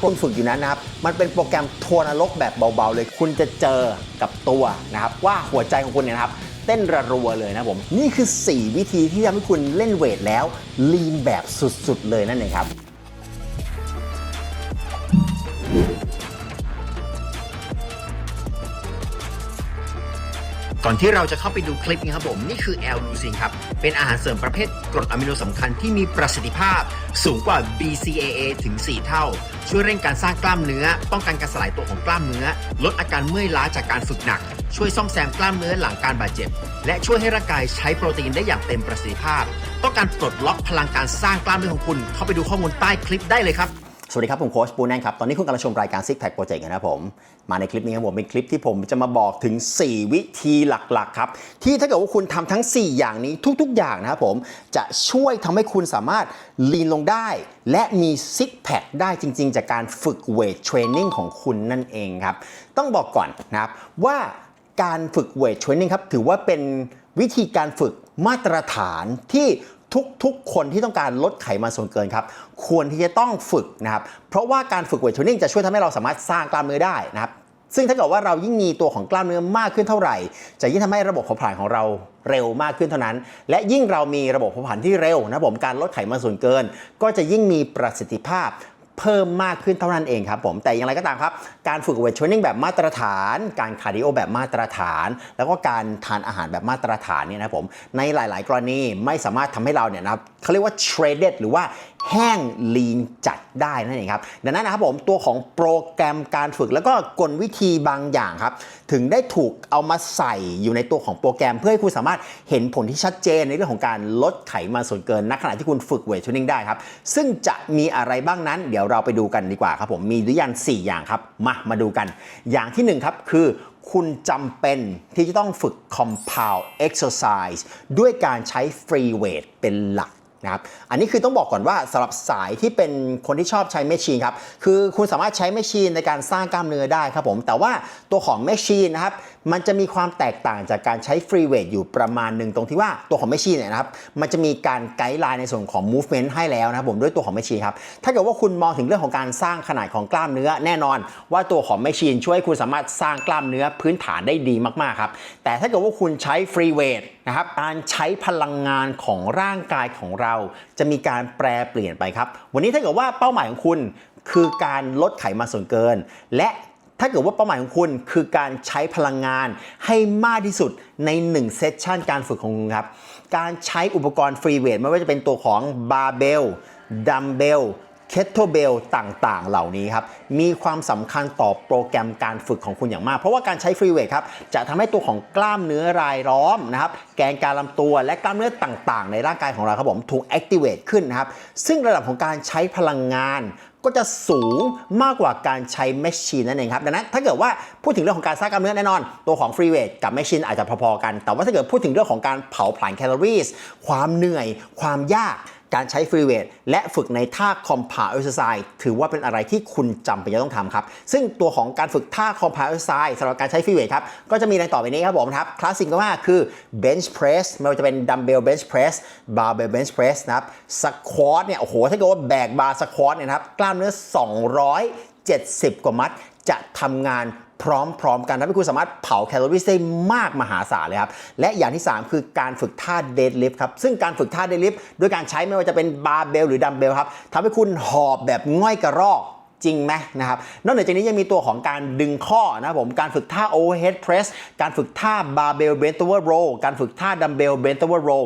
คุณฝึกอยู่นั้นนะครับ มันเป็นโปรแกรมทัวร์นรกแบบเบาๆเลย คุณจะเจอกับตัวนะครับ ว่าหัวใจของคุณเนี่ยนะครับ เต้นระรัวเลยนะผม นี่คือ 4 วิธีที่ทำให้คุณเล่นเวทแล้วลีนแบบสุดๆเลยนั่นเองครับ ก่อนที่เราจะเข้าไปดูคลิปนี้ครับผมนี่คือแอลลูซินครับ เป็นอาหารเสริมประเภทกรดอะมิโนสำคัญที่มีประสิทธิภาพสูงกว่า BCAA ถึง 4 เท่า ช่วยเร่งการสร้างกล้ามเนื้อ ป้องกันการสลายตัวของกล้ามเนื้อ ลดอาการเมื่อยล้าจากการฝึกหนัก ช่วยซ่อมแซมกล้ามเนื้อหลังการบาดเจ็บ และช่วยให้ร่างกายใช้โปรตีนได้อย่างเต็มประสิทธิภาพ ต้องการปลดล็อกพลังการสร้างกล้ามเนื้อของคุณ เข้าไปดูข้อมูลใต้คลิปได้เลยครับ สวัสดีครับผมโค้ชปูแนนครับ ตอนนี้คุณกำลังชมรายการ Six Pack Project นะครับผม มาในคลิปนี้ครับผมเป็นคลิปที่ผมจะมาบอกถึง 4 วิธีหลักๆ ครับ ที่ถ้าเกิดว่าคุณทำทั้ง 4 อย่างนี้ทุกๆ อย่างนะครับผมจะช่วยทำให้คุณสามารถลีนลงได้ และมีซิกแพคได้จริง ๆ จากการฝึกเวทเทรนนิ่งของคุณนั่นเองครับ ต้องบอกก่อนนะครับว่าการฝึกเวทเทรนนิ่งครับถือว่าเป็นวิธีการฝึกมาตรฐานที่ ทุกๆ คนที่ต้องการลดไขมันส่วนเกินครับ ควรที่จะต้องฝึกนะครับ เพราะว่าการฝึกเวทเทรนนิ่งจะช่วยทำให้เราสามารถสร้างกล้ามเนื้อได้นะครับ ซึ่งถ้าเกิดว่าเรายิ่งมีตัวของกล้ามเนื้อมากขึ้นเท่าไหร่ จะยิ่งทำให้ระบบเผาผลาญของเราเร็วมากขึ้นเท่านั้น และยิ่งเรามีระบบเผาผลาญที่เร็วนะผมการลดไขมันส่วนเกิน ก็จะยิ่งมีประสิทธิภาพ เพิ่มมากขึ้นเท่านั้นเองครับผมแต่อย่างไรก็ตามครับ การฝึกเวทเทรนนิ่งแบบมาตรฐาน การคาร์ดิโอแบบมาตรฐาน แล้วก็การทานอาหารแบบมาตรฐานเนี่ยนะผมในหลาย ๆ กรณีไม่สามารถทำให้เราเนี่ยนะครับเขาเรียกว่าเทรดเดหรือว่าแห้งลีนจัดได้นั่นเองครับดังนั้นนะครับผมตัวของโปรแกรมการฝึกแล้วก็กลวิธีบางอย่างครับ ถึงได้ถูกเอามาใส่อยู่ในตัวของโปรแกรม เพื่อให้คุณสามารถเห็นผลที่ชัดเจนในเรื่องของการลดไขมันส่วนเกินณขณะที่คุณฝึกเวทเทรนนิ่งได้ครับ ซึ่งจะมีอะไรบ้างนั้น เดี๋ยวเราไปดูกันดีกว่าครับผมมีด้วยกัน4 อย่างครับมามาดูกัน อย่างที่1ครับคือคุณจำเป็นที่จะต้องฝึก compound exercise ด้วยการใช้ free weight เป็นหลัก นะครับอันนี้คือต้องบอกก่อนว่าสำหรับสายที่เป็นคนที่ชอบใช้แมชชีนครับคือคุณสามารถใช้แมชชีนในการสร้างกล้ามเนื้อได้ครับผมแต่ว่าตัวของแมชชีนนะครับ มันจะมีความแตกต่างจากการใช้ฟรีเวทอยู่ประมาณหนึ่งตรงที่ว่าตัวของแมชชีนเนี่ยนะครับมันจะมีการไกด์ไลน์ในส่วนของ movement ให้แล้วนะครับผมด้วยตัวของแมชชีนครับถ้าเกิดว่าคุณมองถึงเรื่องของการสร้างขนาดของกล้ามเนื้อแน่นอน ว่าตัวของแมชชีนช่วยให้คุณสามารถสร้างกล้ามเนื้อพื้นฐานได้ดีมากๆครับแต่ถ้าเกิดว่าคุณใช้ฟรีเวทนะครับการใช้พลังงานของร่างกายของเรา จะมีการแปรเปลี่ยนไปครับ วันนี้ถ้าเกิดว่าเป้าหมายของคุณคือการลดไขมันส่วนเกิน และ ถ้าเกิดว่าเป้าหมายของคุณคือการใช้พลังงานให้มากที่สุดใน1เซสชันการฝึกของคุณครับ การใช้อุปกรณ์ฟรีเวทไม่ว่าจะเป็นตัวของบาร์เบลดัมเบลเคทเทเบลต่างๆ เหล่านี้ครับ มีความสำคัญต่อโปรแกรมการฝึกของคุณอย่างมาก เพราะว่าการใช้ฟรีเวทครับ จะทำให้ตัวของกล้ามเนื้อรายล้อมนะครับ แกนการลำตัวและกล้ามเนื้อต่างๆ ในร่างกายของเราครับผม ถูก activate ขึ้นนะครับ ซึ่งระดับของการใช้พลังงาน ก็จะสูงมากกว่าการใช้แมชชีนนั่นเองครับดังนั้นถ้าเกิดว่าพูดถึงเรื่องของการสร้างกล้ามเนื้อแน่นอน ตัวของฟรีเวทกับแมชชีนอาจจะพอๆกัน แต่ว่าถ้าเกิดพูดถึงเรื่องของการเผาผลาญแคลอรี่ความเหนื่อย ความยาก การใช้ฟรีเวทและฝึกในท่าคอมพาเ x อ r ไซ e ถือว่าเป็นอะไรที่คุณจำเป็นจะต้องทำครับ ซึ่งตัวของการฝึกท่าคอมพาเ x อ r ไซ e สำหรับการใช้ฟรีเวทครับ ก็จะมีดังต่อไปนี้ครับผมครับ คลาสสิกก็ว่าคือ bench press ไม่ว่าจะเป็น dumbbell bench press barbell bench press นะครับ squat เนี่ย โอ้โห ถ้าเกิดว่าแบกบาร์ squat เนี่ยครับ กล้ามเนื้อ 270 กว่ามัดจะทำงาน พร้อมๆกันทำให้คุณสามารถเผาแคลอรี่ได้มากมหาศาลเลยครับ และอย่างที่ 3 คือการฝึกท่าเดดลิฟต์ครับ ซึ่งการฝึกท่าเดดลิฟต์ด้วยการใช้ไม่ว่าจะเป็นบาร์เบลหรือดัมเบลครับทำให้คุณหอบแบบง่อยกระรอกจริงไหมนะครับนอกเหนือจากนี้ยังมีตัวของการดึงข้อนะผมการฝึกท่า overhead press การฝึกท่า barbell bent over row การฝึกท่า dumbbell bent over row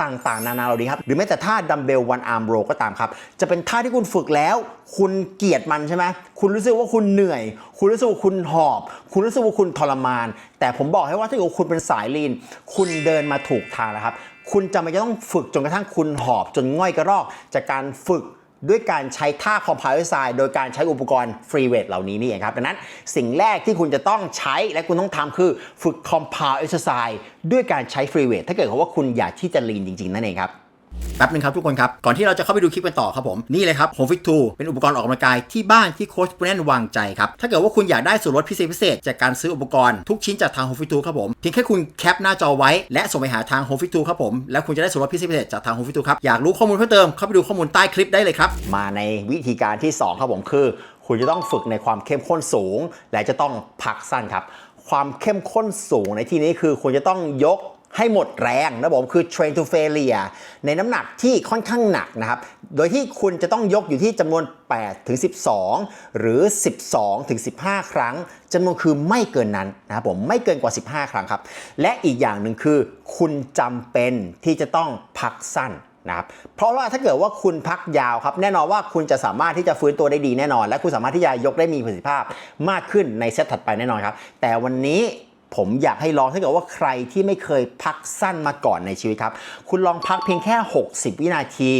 ต่างๆ นานาเหล่านี้ครับ หรือแม้แต่ท่าดัมเบลวันอาร์มโรก็ตามครับ จะเป็นท่าที่คุณฝึกแล้ว คุณเกลียดมันใช่ไหมคุณรู้สึกว่าคุณเหนื่อย คุณรู้สึกว่าคุณหอบ คุณรู้สึกว่าคุณทรมาน แต่ผมบอกให้ว่าถ้าเกิดว่คุณเป็นสายลีน คุณเดินมาถูกทางแล้วครับ คุณจะไม่ต้องฝึกจนกระทั่งคุณหอบจนง่อยกระรอกจากการฝึก ด้วยการใช้ท่าคอมพา e ไซ e โดยการใช้อุปกรณ์ฟรีเวทเหล่านี้นี่เองครับดังนั้นสิ่งแรกที่คุณจะต้องใช้และคุณต้องทำคือฝึกคอมพา e ไซ e ด้วยการใช้ฟรีเวทถ้าเกิดว่าคุณอยากที่จะลีนจริงๆนั่นเองครับ แป๊บนึงครับทุกคนครับ ก่อนที่เราจะเข้าไปดูคลิปกันต่อครับผม นี่เลยครับ Home Fit 2เป็นอุปกรณ์ออกกำลังกายที่บ้านที่โค้ชปุ้นแนวางใจครับ ถ้าเกิดว่าคุณอยากได้ส่วนลดพิเศษพิเศษจากการซื้ออุปกรณ์ทุกชิ้นจากทาง Home Fit 2ครับผมเพียงแค่คุณแคปหน้าจอไว้และส่งไปหาทาง Home Fit 2ครับผมแล้วคุณจะได้ส่วนลดพิเศษพิเศษจากทาง Home Fit 2ครับอยากรู้ข้อมูลเพิ่มเติมเข้าไปดูข้อมูลใต้คลิปได้เลยครับมาในวิธีการที่ 2 ครับผมคือ คุณจะต้องฝึกในความเข้มข้นสูง และจะต้องพักสั้นครับความเข้มข้นสูงในที่นี้คือคุณจะต้องยก ให้หมดแรงนะผมคือ train to failure ในน้ำหนักที่ค่อนข้างหนักนะครับ โดยที่คุณจะต้องยกอยู่ที่จำนวน 8 ถึง 12 หรือ 12 ถึง 15 ครั้งจำนวนคือไม่เกินนั้นนะครับผมไม่เกินกว่า 15 ครั้งครับ และอีกอย่างหนึ่งคือ คุณจำเป็นที่จะต้องพักสั้นนะครับเพราะว่าถ้าเกิดว่าคุณพักยาวครับ แน่นอนว่าคุณจะสามารถที่จะฟื้นตัวได้ดีแน่นอน และคุณสามารถที่จะยกได้มีประสิทธิภาพมากขึ้นในเซตถัดไปแน่นอนครับ แต่วันนี้ ผมอยากให้ลองถ้าเกิดว่าใครที่ไม่เคยพักสั้นมาก่อนในชีวิตครับ คุณลองพักเพียงแค่ 60 วินาที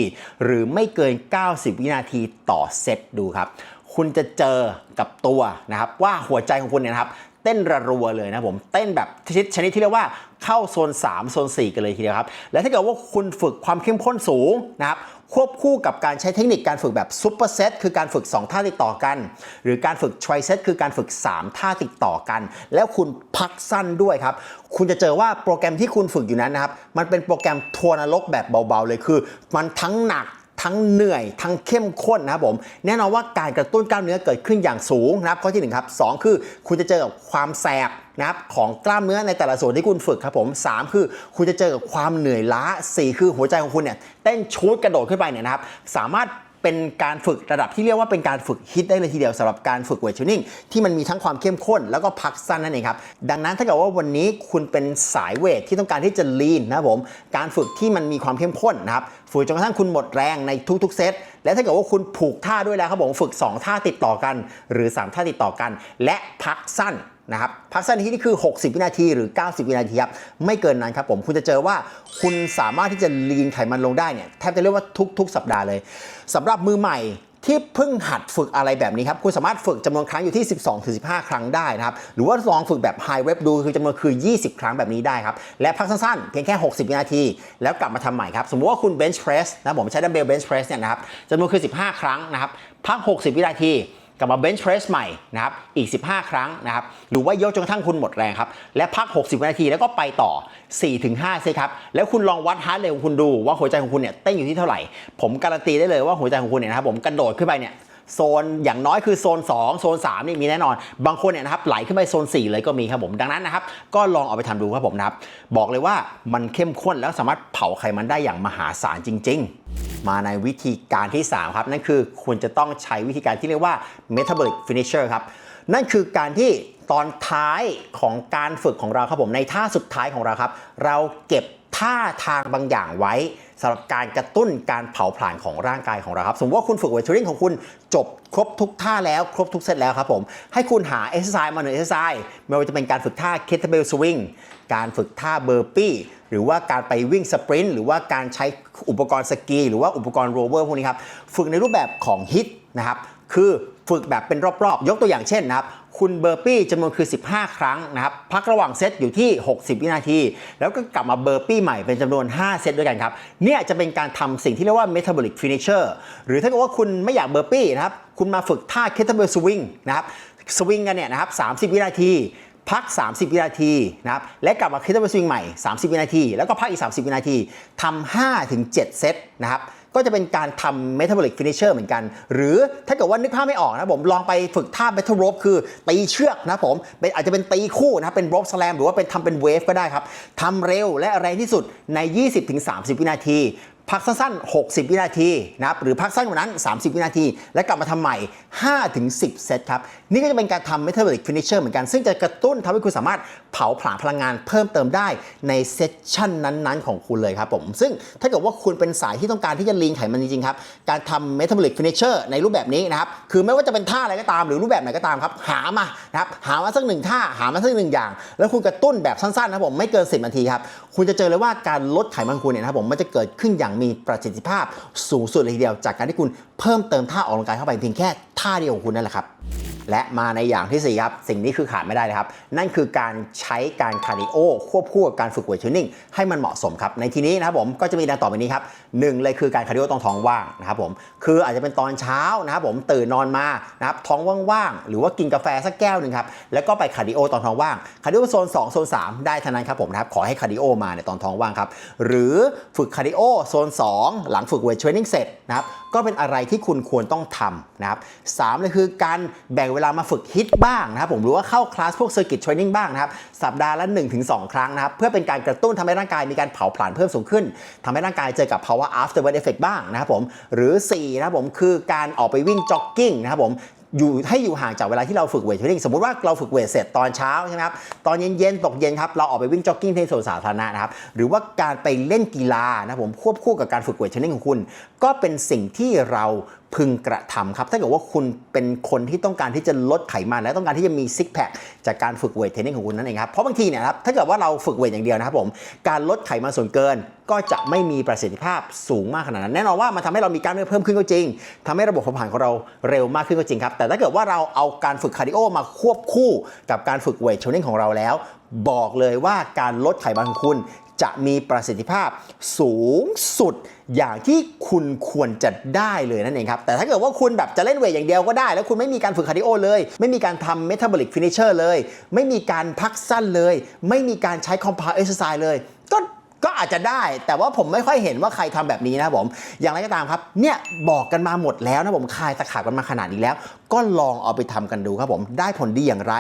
หรือไม่เกิน 90 วินาทีต่อเซตดูครับ คุณจะเจอกับตัวนะครับว่าหัวใจของคุณเนี่ยนะครับ เต้นระรัวเลยนะผมเต้นแบบชนิดชนิดที่เรียกว่าเข้าโซน 3 โซน 4 กันเลยทีเดียวครับ และถ้าเกิดว่าคุณฝึกความเข้มข้นสูงนะครับควบคู่กับการใช้เทคนิคการฝึกแบบซุปเปอร์เซตคือการฝึก 2 ท่าติดต่อกัน หรือการฝึกทริเซตคือการฝึก 3 ท่าติดต่อกัน แล้วคุณพักสั้นด้วยครับ คุณจะเจอว่าโปรแกรมที่คุณฝึกอยู่นั้นนะครับ มันเป็นโปรแกรมทัวร์นรกแบบเบาๆเลยคือ มันทั้งหนัก ทั้งเหนื่อยทั้งเข้มข้นนะครับผมแน่นอนว่าการกระตุ้นกล้ามเนื้อเกิดขึ้นอย่างสูงนะครับข้อที่หนึ่งครับสองคือคุณจะเจอกับความแสบนะครับของกล้ามเนื้อในแต่ละส่วนที่คุณฝึกครับผมสามคือคุณจะเจอกับความเหนื่อยล้าสี่คือหัวใจของคุณเนี่ยเต้นชูดกระโดดขึ้นไปเนี่ยนะครับสามารถ เป็นการฝึกระดับที่เรียกว่าเป็นการฝึกฮิตได้เลยทีเดียวสำหรับการฝึกเวทเทรนนิ่งที่มันมีทั้งความเข้มข้นแล้วก็พักสั้นนั่นเองครับ ดังนั้นถ้าเกิดว่าวันนี้คุณเป็นสายเวทที่ต้องการที่จะลีนนะผมการฝึกที่มันมีความเข้มข้นนะครับฝึกจนกระทั่งคุณหมดแรงในทุกๆเซตและถ้าเกิดว่าคุณผูกท่าด้วยแล้วครับผมฝึก 2 ท่าติดต่อกัน หรือ 3 ท่าติดต่อกัน และพักสั้น นะครับพักสั้นที่นี้คือ 60 วินาทีหรือ 90 วินาทีครับไม่เกินนั้นครับผมคุณจะเจอว่าคุณสามารถที่จะลีนไขมันลงได้เนี่ยแทบจะเรียกว่าทุก ๆ สัปดาห์เลยสำหรับมือใหม่ที่เพิ่งหัดฝึกอะไรแบบนี้ครับ คุณสามารถฝึกจำนวนครั้งอยู่ที่ 12-15 ครั้งได้นะครับ หรือว่าลองฝึกแบบ High Rep ดูคือจำนวนคือ 20 ครั้งแบบนี้ได้ครับ และพักสั้นๆ เพียงแค่ 60 วินาที แล้วกลับมาทำใหม่ครับ สมมุติว่าคุณ Bench Press นะผมใช้ดัมเบล Bench Press เนี่ยนะครับจำนวนคือ 15 ครั้งนะครับ พัก 60 วินาที กลับมา bench press ใหม่นะครับอีก 15 ครั้งนะครับหรือว่ายกจนกระทั่งคุณหมดแรงครับ และพัก 60 วินาทีแล้วก็ไปต่อ 4-5เซตครับ แล้วคุณลองวัดฮาร์ดเรทของคุณดูว่าหัวใจของคุณเนี่ยเต้นอยู่ที่เท่าไหร่ ผมการันตีได้เลยว่าหัวใจของคุณเนี่ยนะครับผมกระโดดขึ้นไปเนี่ยโซนอย่างน้อยคือโซน 2 โซน3นี่มีแน่นอน บางคนเนี่ยนะครับไหลขึ้นไปโซน 4 เลยก็มีครับผมดังนั้นนะครับ ก็ลองเอาไปทำดูครับผมนะครับ บอกเลยว่ามันเข้มข้นแล้วสามารถเผาไขมันได้อย่างมหาศาลจริง ๆ มาในวิธีการที่ 3 ครับ นั่นคือคุณจะต้องใช้วิธีการที่เรียกว่า metabolic finisher ครับ นั่นคือการที่ตอนท้ายของการฝึกของเราครับผมในท่าสุดท้ายของเราครับ เราเก็บท่าทางบางอย่างไว้สำหรับการกระตุ้นการเผาผลาญของร่างกายของเราครับ สมมติว่าคุณฝึกเวทเทรนนิ่งของคุณจบครบทุกท่าแล้วครบทุกเซตแล้วครับผม ให้คุณหาเอ็กซ์ไซส์มาหนึ่งเอ็กซ์ไซส์ไม่ว่าจะเป็นการฝึกท่า kettlebell swing การฝึกท่าเบอร์ปี้ หรือว่าการไปวิ่งสปรินต์หรือว่าการใช้อุปกรณ์สกี หรือว่าอุปกรณ์โรเวอร์พวกนี้ครับฝึกในรูปแบบของฮิตนะครับคือฝึกแบบเป็นรอบๆ ยกตัวอย่างเช่นนะครับคุณเบอร์ปี้จำนวนคือ 15 ครั้งนะครับพักระหว่างเซตอยู่ที่ 60 วินาที แล้วก็กลับมาเบอร์ปี้ใหม่เป็นจำนวน 5 เซตด้วยกันครับเนี่ยจะเป็นการทำสิ่งที่เรียกว่า metabolic finisher หรือถ้าเกิดว่าคุณไม่อยากเบอร์ปี้นะครับคุณมาฝึกท่า kettlebell swing นะครับสวิงกันเนี่ยนะครับ 30 วินาที พัก 30 วินาทีนะครับและกลับมาคิดว่าสวิงใหม่ 30 วินาที แล้วก็พักอีก 30 วินาทีทำ5ถึง7เซตนะครับก็จะเป็นการทำ metabolic finisher เหมือนกัน หรือถ้าเกิดว่านึกภาพไม่ออกนะผมลองไปฝึกท่า battle rope คือตีเชือกนะผมเป็นอาจจะเป็นตีคู่นะเป็น rope slam หรือว่าเป็นทำเป็น wave ก็ได้ครับทำเร็วและแรงที่สุดใน 20-30 วินาที พักสั้นๆ 60 วินาทีนะครับหรือพักสั้นกว่านั้น 30 วินาที แล้วกลับมาทำใหม่ 5-10 เซตครับ นี่ก็จะเป็นการทำ metabolic finisher เหมือนกัน ซึ่งจะกระตุ้นทำให้คุณสามารถเผาผลาญพลังงานเพิ่มเติมได้ในเซสชั่นนั้นๆ ของคุณเลยครับผม ซึ่งถ้าเกิดว่าคุณเป็นสายที่ต้องการที่จะลีนไขมันจริงๆครับ การทำ metabolic finisher ในรูปแบบนี้นะครับ คือไม่ว่าจะเป็นท่าอะไรก็ตามหรือรูปแบบไหนก็ตามครับ หามานะครับ หามาสักหนึ่งท่า หามาสักหนึ่งอย่าง แล้วคุณกระตุ้นแบบสั้นๆนะผม ไม่เกิน 10 นาทีครับ คุณจะเจอเลยว่าการลดไขมันคุณเนี่ยนะครับผม มันจะเกิดขึ้นอย่างมีประสิทธิภาพสูงสุดเลยทีเดียว จากการที่คุณเพิ่มเติมท่าออกกำลังกายเข้าไปเพียงแค่ท่าเดียวของคุณนั่นแหละครับ และมาในอย่างที่ 4 ครับ สิ่งนี้คือขาดไม่ได้เลยครับ นั่นคือการใช้การคาร์ดิโอควบคู่กับการฝึกเวทเทรนนิ่งให้มันเหมาะสมครับ ในที่นี้นะครับผมก็จะมีดังต่อไปนี้ครับหนึ่งเลยคือการคาร์ดิโอตรงท้องว่างนะครับผมคืออาจจะเป็นตอนเช้านะครับผมตื่นนอนมานะครับท้องว่างๆหรือว่ากินกาแฟสักแก้วหนึ่งครับแล้วก็ไปคาร์ดิโอตอนท้องว่างคาร์ดิโอโซน2โซน3 ได้เท่านั้นครับผมนะครับขอให้คาร์ดิโอมาในตอนท้องว่างครับหรือฝึกคาร์ดิโอโซน 2 หลังฝึกเวทเทรนนิ่งเสร็จนะครับก็เป็นอะไรที่คุณควรต้องทำนะครับสามเลยคือการแบ่งเวลามาฝึกฮิตบ้างนะครับผมหรือว่าเข้าคลาสพวกเซอร์กิตเทรนนิ่งบ้างนะครับสัปดาห์ละ 1-2 ครั้งนะครับเพื่อเป็นการกระตุ้นทำให้ร่างกายมีการเผาผลาญเพิ่มสูงขึ้นทำให้ร่างกายเจอกับภาวะ after work effect บ้างนะครับผมหรือ 4 นะครับผมคือการออกไปวิ่งจ็อกกิ้งนะครับผมอยู่ให้อยู่ห่างจากเวลาที่เราฝึกเวทเทรนนิ่งสมมติว่าเราฝึกเวทเสร็จตอนเช้าใช่ไหมครับตอนเย็นๆตกเย็นครับเราออกไปวิ่งจ็อกกิ้งในสวนสาธารณะนะครับหรือว่าการไปเล่นกีฬานะครับผมควบคู่กับการฝึกเวทเทรนนิ่งของคุณ ก็เป็นสิ่งที่เรา พึงกระทำครับ ถ้าเกิดว่าคุณเป็นคนที่ต้องการที่จะลดไขมันและต้องการที่จะมีซิกแพคจากการฝึกเวทเทรนนิ่งของคุณนั่นเองครับ เพราะบางทีเนี่ยครับ ถ้าเกิดว่าเราฝึกเวทอย่างเดียวนะครับผม การลดไขมันส่วนเกินก็จะไม่มีประสิทธิภาพสูงมากขนาดนั้น แน่นอนว่ามันทำให้เรามีกล้ามเนื้อเพิ่มขึ้นก็จริงทำให้ระบบเผาผลาญของเราเร็วมากขึ้นก็จริงครับ แต่ถ้าเกิดว่าเราเอาการฝึกคาร์ดิโอมาควบคู่กับการฝึกเวทเทรนนิ่งของเราแล้ว บอกเลยว่าการลดไขมันของคุณจะมีประสิทธิภาพสูงสุด อย่างที่คุณควรจะได้เลยนั่นเองครับ แต่ถ้าเกิดว่าคุณแบบจะเล่นเวทอย่างเดียวก็ได้ แล้วคุณไม่มีการฝึกคาร์ดิโอเลย ไม่มีการทำเมตาบอลิกฟินิชเชอร์เลย ไม่มีการพักสั้นเลย ไม่มีการใช้คอมพลซ์เอ็กซ์ไซส์เลย ก็อาจจะได้ แต่ว่าผมไม่ค่อยเห็นว่าใครทำแบบนี้นะผม อย่างไรก็ตามครับ เนี่ยบอกกันมาหมดแล้วนะผมคายตะขาบกันมาขนาดนี้แล้ว ก็ลองเอาไปทำกันดูครับผม ได้ผลดีอย่างไร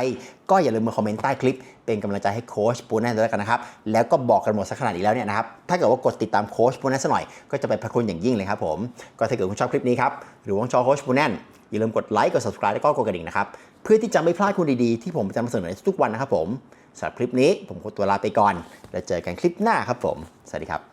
ก็อย่าลืมมาคอมเมนต์ใต้คลิป เป็นกำลังใจให้โค้ชปูแน่ด้วยกันนะครับ แล้วก็บอกกันหมดสักขนาดนี้แล้วเนี่ยนะครับ ถ้าเกิดว่ากดติดตามโค้ชปูแน่สักหน่อย ก็จะเป็นพระคุณอย่างยิ่งเลยครับผม ก็ถ้าเกิดคุณชอบคลิปนี้ครับ หรือว่าชอบโค้ชปูแน่อย่าลืมกดไลค์ กด subscribe แล้วก็กดกระดิ่งนะครับ เพื่อที่จะไม่พลาดคุณดีๆ ที่ผมจะมาเสนอในทุกวันนะครับผม สำหรับคลิปนี้ผมขอตัวลาไปก่อน แล้วเจอกันคลิปหน้าครับผม สวัสดีครับ